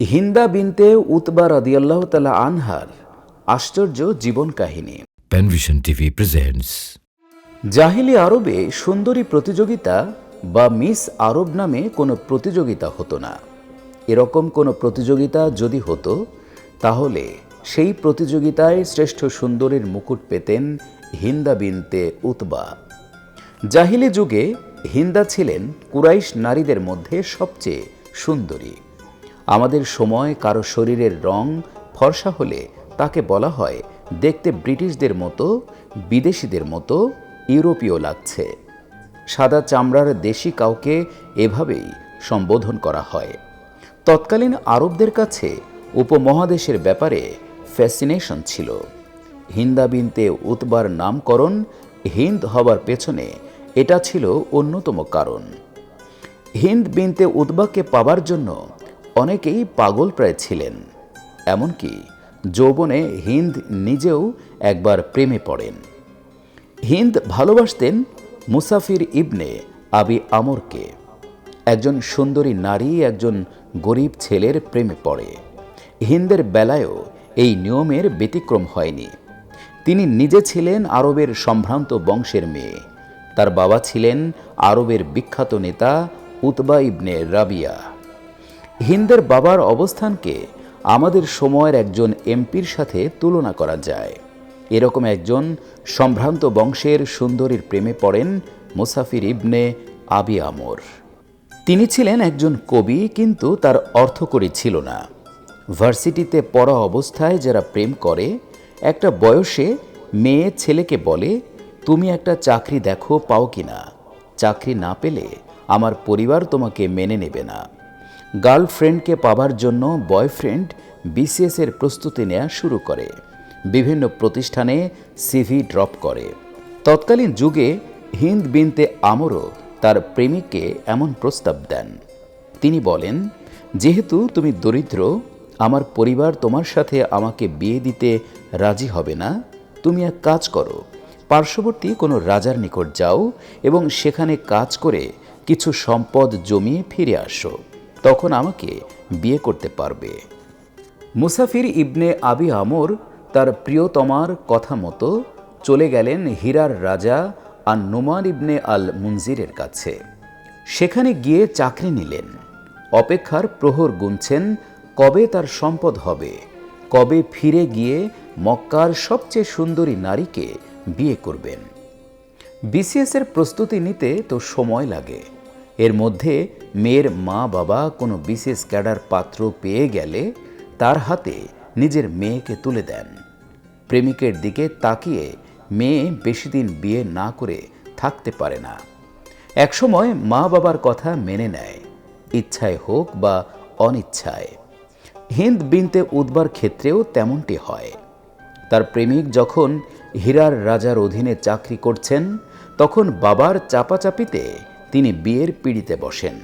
হিন্দা বিনতে উতবা রাদিয়াল্লাহ তালা আনহার আশ্চর্য জীবন কাহিনী। Penvision TV presents জাহিলি আরবে সুন্দরী প্রতিযোগিতা বা মিস আরব নামে কোনো প্রতিযোগিতা হতো না। এরকম কোনো প্রতিযোগিতা যদি হতো তাহলে সেই প্রতিযোগিতায় শ্রেষ্ঠ সুন্দরীর মুকুট পেতেন হিন্দা বিনতে উতবা। জাহিলি যুগে হিন্দা ছিলেন কুরাইশ নারীদের মধ্যে সবচেয়ে সুন্দরী। আমাদের সময় কারও শরীরের রং ফর্সা হলে তাকে বলা হয়, দেখতে ব্রিটিশদের মতো, বিদেশিদের মতো, ইউরোপীয় লাগছে। সাদা চামড়ার দেশি কাউকে এভাবেই সম্বোধন করা হয়। তৎকালীন আরবদের কাছে উপমহাদেশের ব্যাপারে ফ্যাসিনেশন ছিল। হিন্দা বিনতে উতবার নামকরণ, হিন্দ হবার পেছনে এটা ছিল অন্যতম কারণ। হিন্দ বিনতে উতবাকে পাবার জন্য অনেকেই পাগল প্রায় ছিলেন। এমনকি যৌবনে হিন্দ নিজেও একবার প্রেমে পড়েন। হিন্দ ভালোবাসতেন মুসাফির ইবনে আবি আমরকে। একজন সুন্দরী নারী, একজন গরিব ছেলের প্রেমে পড়ে। হিন্দের বেলায়ও এই নিয়মের ব্যতিক্রম হয়নি। তিনি নিজে ছিলেন আরবের সম্ভ্রান্ত বংশের মেয়ে। তার বাবা ছিলেন আরবের বিখ্যাত নেতা উতবা ইবনে রাবিয়া। হিন্দের বাবার অবস্থানকে আমাদের সময়ের একজন এমপির সাথে তুলনা করা যায়। এরকম একজন সম্ভ্রান্ত বংশের সুন্দরীর প্রেমে পড়েন মুসাফির ইবনে আবি আমর। তিনি ছিলেন একজন কবি, কিন্তু তার অর্থকরী ছিল না। ভার্সিটিতে পড়া অবস্থায় যারা প্রেম করে, একটা বয়সে মেয়ে ছেলেকে বলে, তুমি একটা চাকরি দেখো, পাও কিনা? চাকরি না পেলে আমার পরিবার তোমাকে মেনে নেবে না। গার্লফ্রেন্ডকে পাবার জন্য বয়ফ্রেন্ড বিসিএস এর প্রস্তুতি নেওয়া শুরু করে। বিভিন্ন প্রতিষ্ঠানে সিভি ড্রপ করে। তৎকালীন যুগে হিন্দ বিনতে আমরও তার প্রেমিককে এমন প্রস্তাব দেন। তিনি বলেন, যেহেতু তুমি দরিদ্র, আমার পরিবার তোমার সাথে আমাকে বিয়ে দিতে রাজি হবে না। তুমি এক কাজ করো, পার্শ্ববর্তী কোনো রাজার নিকট যাও এবং সেখানে কাজ করে কিছু সম্পদ জমিয়ে ফিরে আসো। তখন আমাকে বিয়ে করতে পারবে। মুসাফির ইবনে আবি আমর তার প্রিয়তমার কথা মতো চলে গেলেন হীরার রাজা আর নোমান ইবনে আল মুনজিরের কাছে। সেখানে গিয়ে চাকরি নিলেন। অপেক্ষার প্রহর গুনছেন, কবে তার সম্পদ হবে? কবে ফিরে গিয়ে মক্কার সবচেয়ে সুন্দরী নারীকে বিয়ে করবেন? বিসিএসের প্রস্তুতি নিতে তো সময় লাগে। এর মধ্যে মেয়ের মা বাবা কোনো বিশেষ ক্যাডার পাত্র পেয়ে গেলে তার হাতে নিজের মেয়েকে তুলে দেন। প্রেমিকের দিকে তাকিয়ে মেয়ে বেশি দিন বিয়ে না করে থাকতে পারে না। একসময় মা বাবার কথা মেনে নেয়, ইচ্ছায় হোক বা অনিচ্ছায়। হিন্দ বিনতে উদ্বার ক্ষেত্রেও তেমনটি হয়। তার প্রেমিক যখন হীরার রাজার অধীনে চাকরি করছেন, তখন বাবার চাপাচাপিতে তিনি বিয়ের পিড়িতে বসেন।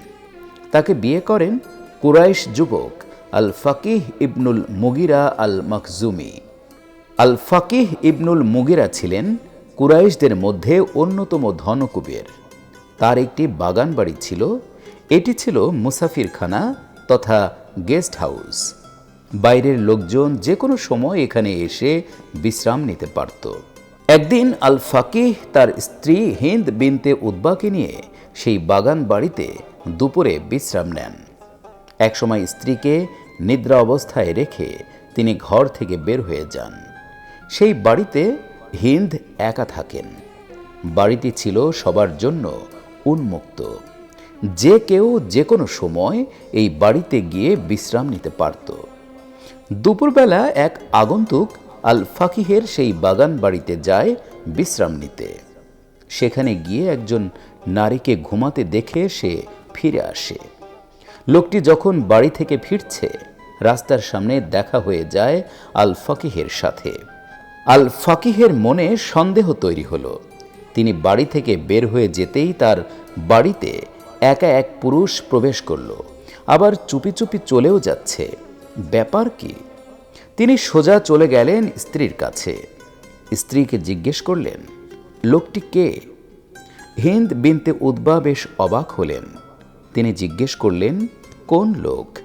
তাকে বিয়ে করেন কুরাইশ যুবক আল ফাকিহ ইবনুল মুগিরা আল মখজুমি আল ফাকিহ ইবনুল মুগিরা ছিলেন কুরাইশদের মধ্যে অন্যতম ধনকুবের। তার একটি বাগান বাড়ি ছিল, এটি ছিল মুসাফিরখানা তথা গেস্ট হাউস। বাইরের লোকজন যে কোনো সময় এখানে এসে বিশ্রাম নিতে পারত। একদিন আল ফাকিহ তার স্ত্রী হিন্দ বিনতে উদ্বাকে নিয়ে সেই বাগান বাড়িতে দুপুরে বিশ্রাম নেন। একসময় স্ত্রীকে নিদ্রা অবস্থায় রেখে তিনি ঘর থেকে বের হয়ে যান। সেই বাড়িতে হিন্দ একা থাকেন। বাড়িটি ছিল সবার জন্য উন্মুক্ত। যে কেউ যে কোনো সময় এই বাড়িতে গিয়ে বিশ্রাম নিতে পারত। দুপুরবেলা এক আগন্তুক আল ফাকিহের সেই বাগান বাড়িতে যায় বিশ্রাম নিতে। সেখানে গিয়ে একজন নারীকে ঘুমাতে দেখে সে ফিরে আসে। লোকটি যখন বাড়ি থেকে ফিরছে, রাস্তার সামনে দেখা হয়ে যায় আল ফাকিহের সাথে। আল ফাকিহের মনে সন্দেহ তৈরি হলো। তিনি বাড়ি থেকে বের হয়ে যেতেই তার বাড়িতে একা এক পুরুষ প্রবেশ করল। আবার চুপি চুপি চলেও যাচ্ছে। ব্যাপার কি? তিনি সোজা চলে গেলেন স্ত্রীর কাছে। স্ত্রীকে জিজ্ঞেস করলেন, লোকটি কে? হিন্দ বিনতে উদ্বা বেশ অবাক হলেন। তিনি জিজ্ঞেস করলেন, কোন লোক?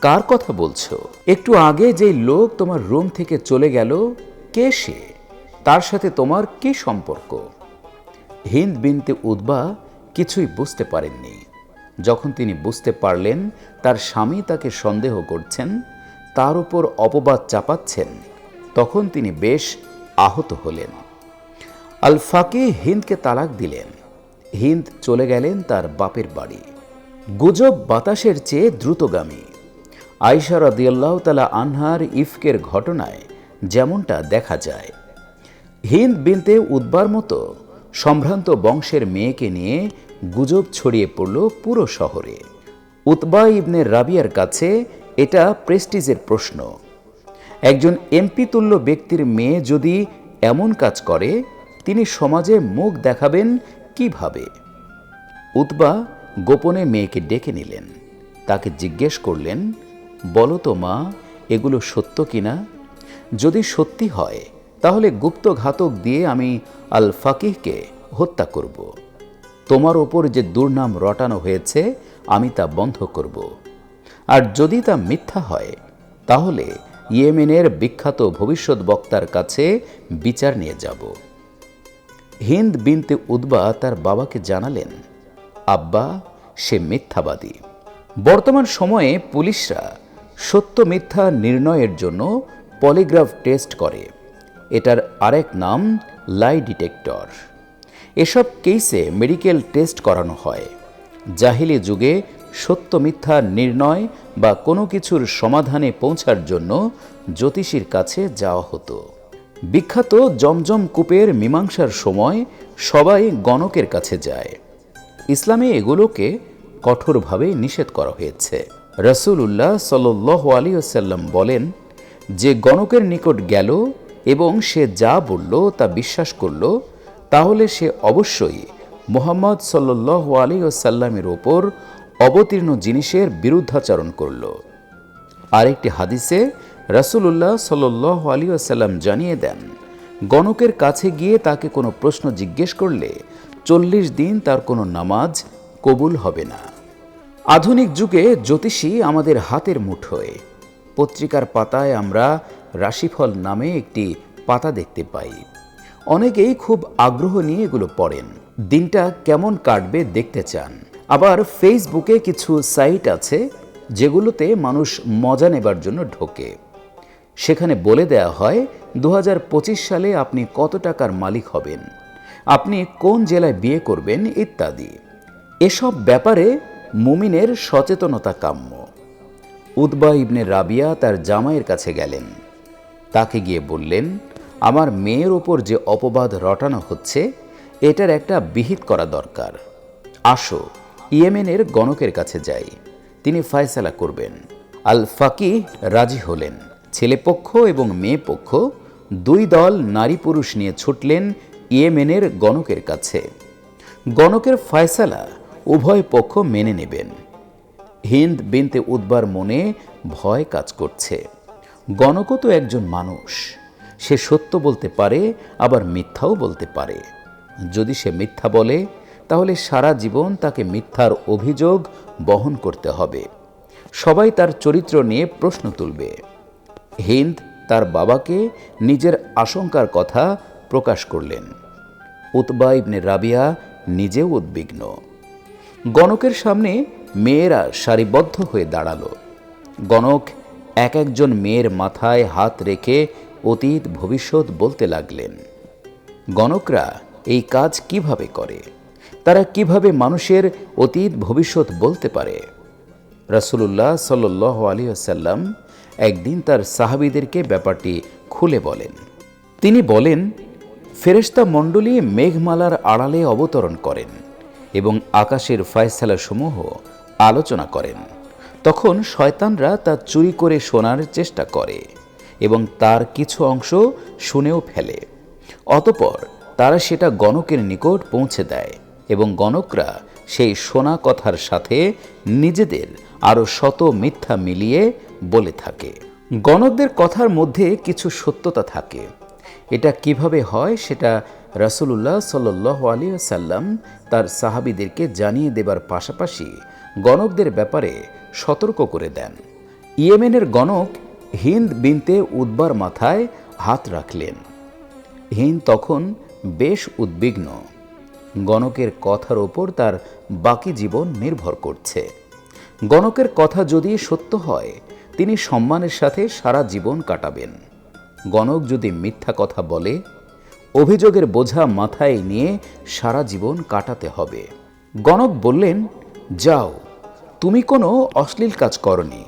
কার কথা বলছো? একটু আগে যেই লোক তোমার রুম থেকে চলে গেল, কে সে? তার সাথে তোমার কি সম্পর্ক? হিন্দ বিনতে উদ্বা কিছুই বুঝতে পারেননি। যখন তিনি বুঝতে পারলেন তার স্বামী তাকে সন্দেহ করছেন, তার উপর অপবাদ চাপাচ্ছেন, তখন তিনি বেশ আহত হলেন। আল ফাকি হিন্দকে তালাক দিলেন। হিন্দ চলে গেলেন তার বাপের বাড়ি। গুজব বাতাসের চেয়ে দ্রুতগামী। আইসা রদিয়াল্লাহ তালা আনহার ইফকের ঘটনায় যেমনটা দেখা যায়। হিন্দ বিনতে উদ্বার মতো সম্ভ্রান্ত বংশের মেয়েকে নিয়ে গুজব ছড়িয়ে পড়ল পুরো শহরে। উতবা ইবনে রাবিয়ার কাছে এটা প্রেস্টিজের প্রশ্ন। একজন এমপি তুল্য ব্যক্তির মেয়ে যদি এমন কাজ করে, তিনি সমাজে মুখ দেখাবেন কীভাবে? উতবা গোপনে মেয়েকে ডেকে নিলেন। তাকে জিজ্ঞেস করলেন, বলো তো মা, এগুলো সত্য কিনা? যদি সত্যি হয়, তাহলে গুপ্ত ঘাতক দিয়ে আমি আল ফাকিহকে হত্যা করব। তোমার ওপর যে দুর্নাম রটানো হয়েছে, আমি তা বন্ধ করব। আর যদি তা মিথ্যা হয়, তাহলে ইয়েমেনের বিখ্যাত ভবিষ্যৎ বক্তার কাছে বিচার নিয়ে যাব। হিন্দ বিনতে উদ্বা তার বাবাকে জানালেন, আব্বা, সে মিথ্যাবাদী। বর্তমান সময়ে পুলিশরা সত্য মিথ্যা নির্ণয়ের জন্য পলিগ্রাফ টেস্ট করে। এটার আরেক নাম লাই ডিটেক্টর। এসব কেসে মেডিকেল টেস্ট করানো হয়। জাহিলি যুগে সত্য মিথ্যা নির্ণয় বা কোনো কিছুর সমাধানে পৌঁছার জন্য জ্যোতিষীর কাছে যাওয়া হতো। বিখ্যাত জমজম কূপের মীমাংসার সময় সবাই গণকের কাছে যায়। ইসলামে এগুলোকে কঠোরভাবে নিষেধ করা হয়েছে। রসুল্লাহ সাল আলী আসাল্লাম বলেন, যে গণকের নিকট গেল এবং সে যা বলল তা বিশ্বাস করল, তাহলে সে অবশ্যই মোহাম্মদ সাল্লাহ আলী আসাল্লামের ওপর অবতীর্ণ জিনিসের বিরুদ্ধাচরণ করল। আরেকটি হাদিসে রাসূলুল্লাহ সাল্লাহ আলী আসাল্লাম জানিয়ে দেন, গণকের কাছে গিয়ে তাকে কোনো প্রশ্ন জিজ্ঞেস করলে চল্লিশ দিন তার কোনো নামাজ কবুল হবে না। আধুনিক যুগে জ্যোতিষী আমাদের হাতের মুঠোয় পত্রিকার পাতায় আমরা রাশিফল নামে একটি পাতা দেখতে পাই। অনেকেই খুব আগ্রহ নিয়ে এগুলো পড়েন। দিনটা কেমন কাটবে দেখতে চান। আবার ফেসবুকে কিছু সাইট আছে যেগুলোতে মানুষ মজা নেবার জন্য ঢোকে। সেখানে বলে দেয়া হয় দু হাজার পঁচিশ সালে আপনি কত টাকার মালিক হবেন? আপনি কোন জেলায় বিয়ে করবেন? ইত্যাদি। এসব ব্যাপারে মুমিনের সচেতনতা কাম্য। উদ্বা ইবনে রাবিয়া তার জামাইয়ের কাছে গেলেন। তাকে গিয়ে বললেন, আমার মেয়ের ওপর যে অপবাদ রটানো হচ্ছে, এটার একটা বিহিত করা দরকার। আসো, ইয়েমেনের গণকের কাছে যাই। তিনি ফয়সালা করবেন। আল ফাকি রাজি হলেন। ছেলেপক্ষ এবং মেয়ে পক্ষ দুই দল নারী পুরুষ নিয়ে ছুটলেন ইয়েমেনের গণকের কাছে। গণকের ফয়সালা উভয় পক্ষ মেনে নেবেন। হিন্দ বিনতে উদ্বার মনে ভয় কাজ করছে। গণকও তো একজন মানুষ। সে সত্য বলতে পারে, আবার মিথ্যাও বলতে পারে। যদি সে মিথ্যা বলে, তাহলে সারা জীবন তাকে মিথ্যার অভিযোগ বহন করতে হবে। সবাই তার চরিত্র নিয়ে প্রশ্ন তুলবে। হিন্দ তার বাবাকে নিজের আশঙ্কার কথা প্রকাশ করলেন। উতবা ইবনে রাবিয়া নিজেও উদ্বিগ্ন। গণকের সামনে মেয়েরা সারিবদ্ধ হয়ে দাঁড়াল। গণক এক একজন মেয়ের মাথায় হাত রেখে অতীত, ভবিষ্যৎ বলতে লাগলেন, গণকরা এই কাজ কীভাবে করে? তারা কীভাবে মানুষের অতীত, ভবিষ্যৎ বলতে পারে? রাসূলুল্লাহ সাল্লাহ আলী আসাল্লাম একদিন তার সাহাবিদেরকে ব্যাপারটি খুলে বলেন। তিনি বলেন, ফেরেশতা মণ্ডলী মেঘমালার আড়ালে অবতরণ করেন এবং আকাশের ফয়সালাসমূহ আলোচনা করেন। তখন শয়তানরা তা চুরি করে শোনার চেষ্টা করে এবং তার কিছু অংশ শুনেও ফেলে। অতপর তারা সেটা গণকের নিকট পৌঁছে দেয় এবং গণকরা সেই শোনা কথার সাথে নিজেদের আরও শত মিথ্যা মিলিয়ে বলে থাকে। গণকদের কথার মধ্যে কিছু সত্যতা থাকে। এটা কীভাবে হয় সেটা রাসূলুল্লাহ সাল্লাহ আলী সাল্লাম তার সাহাবিদেরকে জানিয়ে দেবার পাশাপাশি গণকদের ব্যাপারে সতর্ক করে দেন। ইয়েমেনের গণক হিন্দ বিনতে উদ্বার মাথায় হাত রাখলেন। হিন্দ তখন বেশ উদ্বিগ্ন। গণকের কথার ওপর তার বাকি জীবন নির্ভর করছে। গণকের কথা যদি সত্য হয় তিনি সম্মানের সাথে সারা জীবন কাটাবেন। গণক যদি মিথ্যা কথা বলে, অভিযোগের বোঝা মাথায় নিয়ে সারা জীবন কাটাতে হবে। গণক বললেন, যাও, তুমি কোনো অশ্লীল কাজ করনি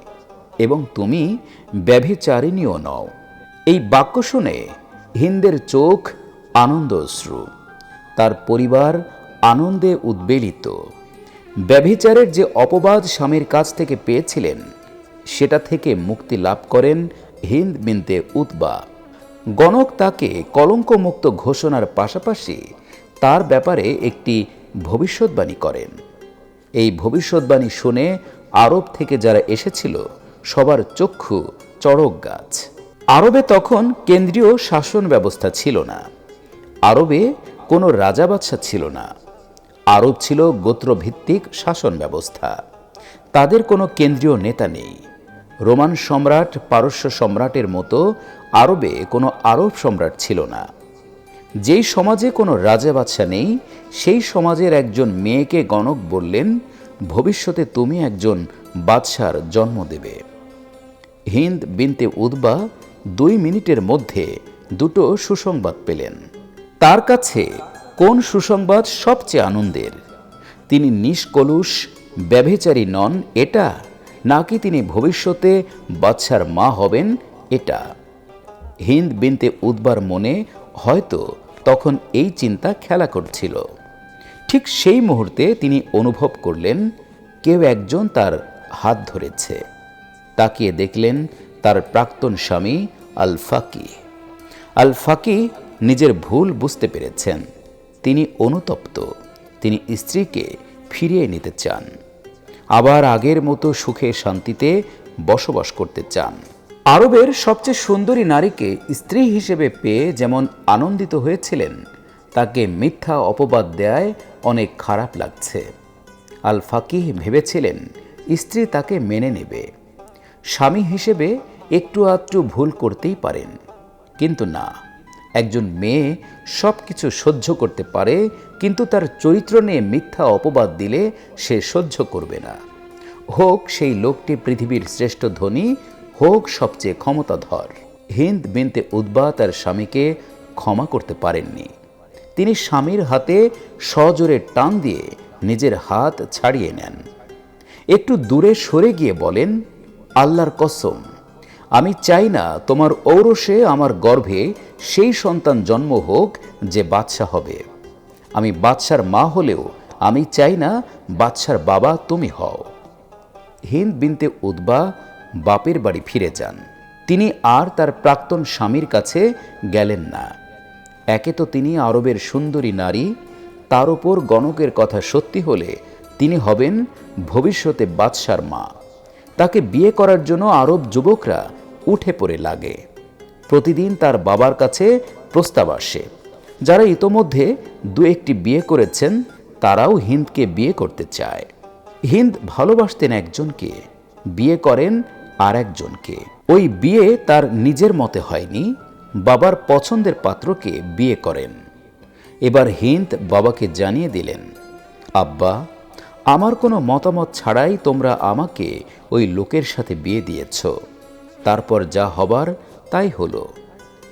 এবং তুমি ব্যভিচারিণীও নও। এই বাক্য শুনে হিন্দের চোখ আনন্দ অশ্রু তার পরিবার আনন্দে উদ্বেলিত। ব্যভিচারের যে অপবাদ স্বামীর কাছ থেকে পেয়েছিলেন সেটা থেকে মুক্তি লাভ করেন হিন্দ বিনতে উতবা। গণক তাকে কলঙ্কমুক্ত ঘোষণার পাশাপাশি তার ব্যাপারে একটি ভবিষ্যৎবাণী করেন। এই ভবিষ্যৎবাণী শুনে আরব থেকে যারা এসেছিল, সবার চক্ষু চড়ক গাছ। আরবে তখন কেন্দ্রীয় শাসন ব্যবস্থা ছিল না। আরবে কোনো রাজা বাদশা ছিল না। আরব ছিল গোত্রভিত্তিক শাসন ব্যবস্থা। তাদের কোনো কেন্দ্রীয় নেতা নেই। রোমান সম্রাট, পারস্য সম্রাটের মতো আরবে কোনো আরব সম্রাট ছিল না। যেই সমাজে কোনো রাজা বাদশা নেই, সেই সমাজের একজন মেয়েকে গণক বললেন, ভবিষ্যতে তুমি একজন বাদশার জন্ম দেবে। হিন্দ বিনতে উদ্বা দুই মিনিটের মধ্যে দুটো সুসংবাদ পেলেন। তার কাছে কোন সুসংবাদ সবচেয়ে আনন্দের? তিনি নিষ্কলুষ, ব্যভিচারী নন, এটা নাকি তিনি ভবিষ্যতে বাচ্চার মা হবেন এটা? হিন্দ বিনতে উদ্বার মনে হয়তো তখন এই চিন্তা খেলা করছিল। ঠিক সেই মুহূর্তে তিনি অনুভব করলেন, কেউ একজন তার হাত ধরেছে। তাকিয়ে দেখলেন তার প্রাক্তন স্বামী আল ফাকি আল ফাকি নিজের ভুল বুঝতে পেরেছেন। তিনি অনুতপ্ত। তিনি স্ত্রীকে ফিরিয়ে নিতে চান। আবার আগের মতো সুখে শান্তিতে বসবাস করতে চান। আরবের সবচেয়ে সুন্দরী নারীকে স্ত্রী হিসেবে পেয়ে যেমন আনন্দিত হয়েছিলেন, তাকে মিথ্যা অপবাদ দেয় অনেক খারাপ লাগছে। আল ফাকিহ ভেবেছিলেন স্ত্রী তাকে মেনে নেবে। স্বামী হিসেবে একটু আধটু ভুল করতেই পারেন, কিন্তু না। একজন মেয়ে সব কিছু সহ্য করতে পারে, কিন্তু তার চরিত্র নিয়ে মিথ্যা অপবাদ দিলে সে সহ্য করবে না। হোক সেই লোকটি পৃথিবীর শ্রেষ্ঠ ধনী, হোক সবচেয়ে ক্ষমতাধর। হিন্দ বিনতে উদ্বা তার স্বামীকে ক্ষমা করতে পারেননি। তিনি স্বামীর হাতে সজোরে টান দিয়ে নিজের হাত ছাড়িয়ে নেন। একটু দূরে সরে গিয়ে বলেন, আল্লাহর কসম আমি চাই না তোমার ঔরসে আমার গর্ভে সেই সন্তান জন্ম হোক যে বাদশা হবে। আমি বাদশার মা হলেও আমি চাই না বাদশার বাবা তুমি হও। হিন্দ বিনতে উদ্বা বাপের বাড়ি ফিরে যান। তিনি আর তার প্রাক্তন স্বামীর কাছে গেলেন না। একে তো তিনি আরবের সুন্দরী নারী, তার উপর গণকের কথা সত্যি হলে তিনি হবেন ভবিষ্যতে বাদশার মা। তাকে বিয়ে করার জন্য আরব যুবকরা উঠে পড়ে লাগে। প্রতিদিন তার বাবার কাছে প্রস্তাব আসে। যারা ইতোমধ্যে দু একটি বিয়ে করেছেন, তারাও হিন্দকে বিয়ে করতে চায়। হিন্দ ভালোবাসতেন একজনকে, বিয়ে করেন আর একজনকে ওই বিয়ে তার নিজের মতে হয়নি, বাবার পছন্দের পাত্রকে বিয়ে করেন। এবার হিন্দ বাবাকে জানিয়ে দিলেন, আব্বা, আমার কোনো মতামত ছাড়াই তোমরা আমাকে ওই লোকের সাথে বিয়ে দিয়েছ। তারপর যা হবার তাই হলো।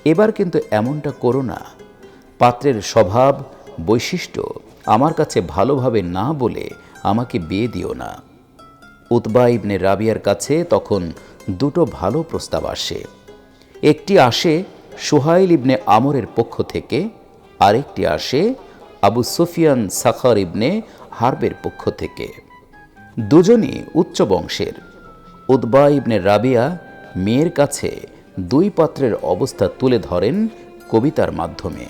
এবার কিন্তু এমনটা করো না। পাত্রের স্বভাব, বৈশিষ্ট্য আমার কাছে ভালোভাবে না বলে আমাকে বিয়ে দিও না। উতবা ইবনে রাবিয়ার কাছে তখন দুটো ভালো প্রস্তাব আসে। একটি আসে সোহাইল ইবনে আমরের পক্ষ থেকে, আরেকটি আসে আবু সুফিয়ান সাখার ইবনে হার্বের পক্ষ থেকে। দুজনই উচ্চ বংশের। উদ্বা ইবনে রাবিয়া মেয়ের কাছে দুই পাত্রের অবস্থা তুলে ধরেন কবিতার মাধ্যমে।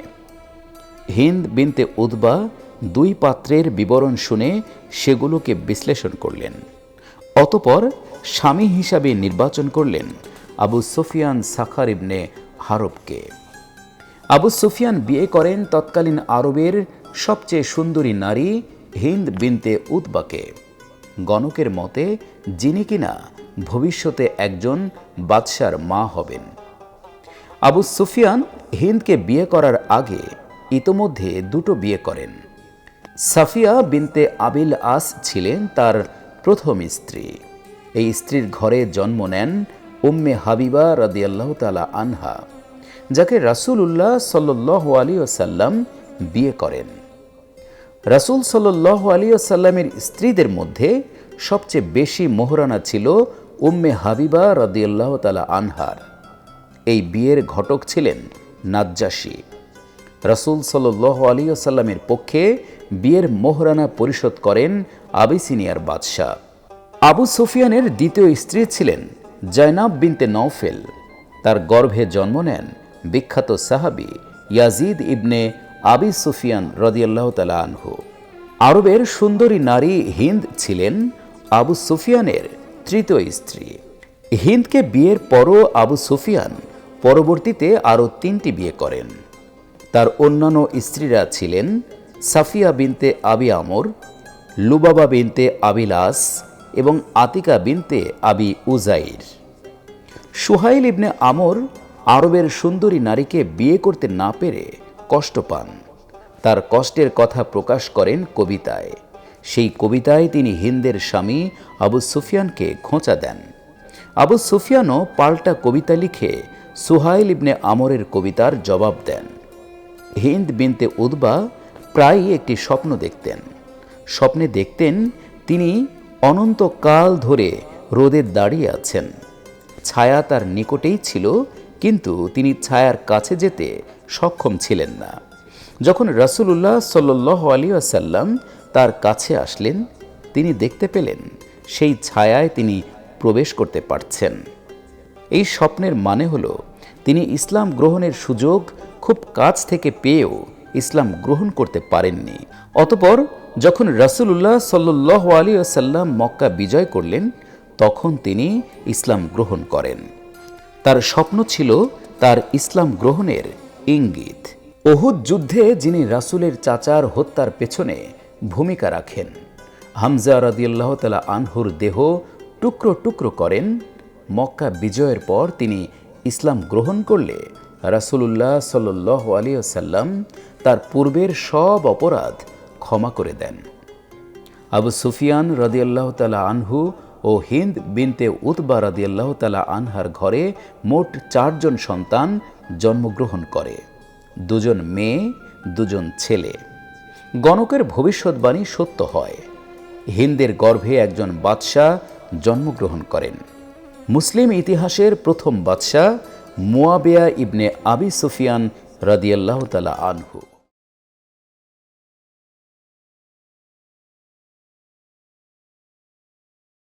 হিন্দ বিনতে উদ্বা দুই পাত্রের বিবরণ শুনে সেগুলোকে বিশ্লেষণ করলেন। অতপর স্বামী হিসাবে নির্বাচন করলেন আবু সুফিয়ান সাখার ইবনে হারবকে। আবু সুফিয়ান বিয়ে করেন তৎকালীন আরবের সবচেয়ে সুন্দরী নারী হিন্দ বিনতে উতবাকে। গণকের মতে, যিনি কিনা ভবিষ্যতে একজন বাদশার মা হবেন। আবু সুফিয়ান হিন্দকে বিয়ে করার আগে ইতোমধ্যে দুটো বিয়ে করেন। সাফিয়া বিনতে আবিল আস ছিলেন তার প্রথম স্ত্রী। এই স্ত্রীর ঘরে জন্ম নেন উম্মে হাবিবা রাদিয়াল্লাহ তালা আনহা, যাকে রাসূলুল্লাহ সাল্লাহ আলী ওসাল্লাম বিয়ে করেন। রাসূল সাল্লাহ আলী ওসাল্লামের স্ত্রীদের মধ্যে সবচেয়ে বেশি মোহরানা ছিল উম্মে হাবিবা রদিয়াল্লাহ তালা আনহার। এই বিয়ের ঘটক ছিলেন নাজ্জাসী রাসূল সাল্লাহ আলী আসাল্লামের পক্ষে বিয়ের মোহরানা পরিশোধ করেন আবিসিনিয়ার বাদশাহ। আবু সুফিয়ানের দ্বিতীয় স্ত্রী ছিলেন জয়নাব বিনতে নওফেল। তার গর্ভে জন্ম নেন বিখ্যাত সাহাবি ইয়াজিদ ইবনে আবি সুফিয়ান রদিয়াল্লাহ তালা আনহু। আরবের সুন্দরী নারী হিন্দ ছিলেন আবু সুফিয়ানের তৃতীয় স্ত্রী। হিন্দকে বিয়ের পরও আবু সুফিয়ান পরবর্তীতে আরও তিনটি বিয়ে করেন। তার অন্যান্য স্ত্রীরা ছিলেন সাফিয়া বিনতে আবি আমর, লুবাবা বিনতে আবিলাস এবং আতিকা বিনতে আবি উজাইর সুহাইল ইবনে আমর আরবের সুন্দরী নারীকে বিয়ে করতে না পেরে কষ্ট পান। তার কষ্টের কথা প্রকাশ করেন কবিতায়। সেই কবিতায় তিনি হিন্দের স্বামী আবু সুফিয়ানকে খোঁচা দেন। আবু সুফিয়ানও পাল্টা কবিতা লিখে সুহাইল ইবনে আমরের কবিতার জবাব দেন। হিন্দ বিনতে উদ্বা প্রায়ই একটি স্বপ্ন দেখতেন। স্বপ্নে দেখতেন তিনি অনন্তকাল ধরে রোদে দাঁড়িয়ে আছেন। ছায়া তার নিকটেই ছিল, কিন্তু তিনি ছায়ার কাছে যেতে সক্ষম ছিলেন না। যখন রাসূলুল্লাহ সাল্লাহ আলী আসাল্লাম তার কাছে আসলেন, তিনি দেখতে পেলেন সেই ছায়ায় তিনি প্রবেশ করতে পারছেন। এই স্বপ্নের মানে হল, তিনি ইসলাম গ্রহণের সুযোগ খুব কাছ থেকে পেয়েও ইসলাম গ্রহণ করতে পারেননি। অতপর, যখন রাসূলুল্লাহ সাল্লাহ আলী আসাল্লাম মক্কা বিজয় করলেন, তখন তিনি ইসলাম গ্রহণ করেন। তার স্বপ্ন ছিল তার ইসলাম গ্রহণের ইঙ্গিত। ওহুদ যুদ্ধে যিনি রাসুলের চাচার হত্যার পেছনে ভূমিকা রাখেন। হামজা রাদিয়াল্লাহ তালা আনহুর দেহ টুকরো টুকরো করেন। মক্কা বিজয়ের পর তিনি ইসলাম গ্রহণ করলে রাসূলুল্লাহ আলী সাল্লাম তার পূর্বের সব অপরাধ ক্ষমা করে দেন। আবু সুফিয়ান রদিয়াল্লাহ তালা আনহু ও হিন্দ বিনতে উতবা রদিয়াল্লাহ তালা আনহার ঘরে মোট চারজন সন্তান জন্মগ্রহণ করে। দুজন মেয়ে, দুজন ছেলে। গণকের ভবিষ্যৎবাণী সত্য হয়। হিন্দের গর্ভে একজন বাদশাহ জন্মগ্রহণ করেন। মুসলিম ইতিহাসের প্রথম বাদশাহ মুয়াবিয়া ইবনে আবি সুফিয়ান রদিয়াল্লাহ তালা আনহু।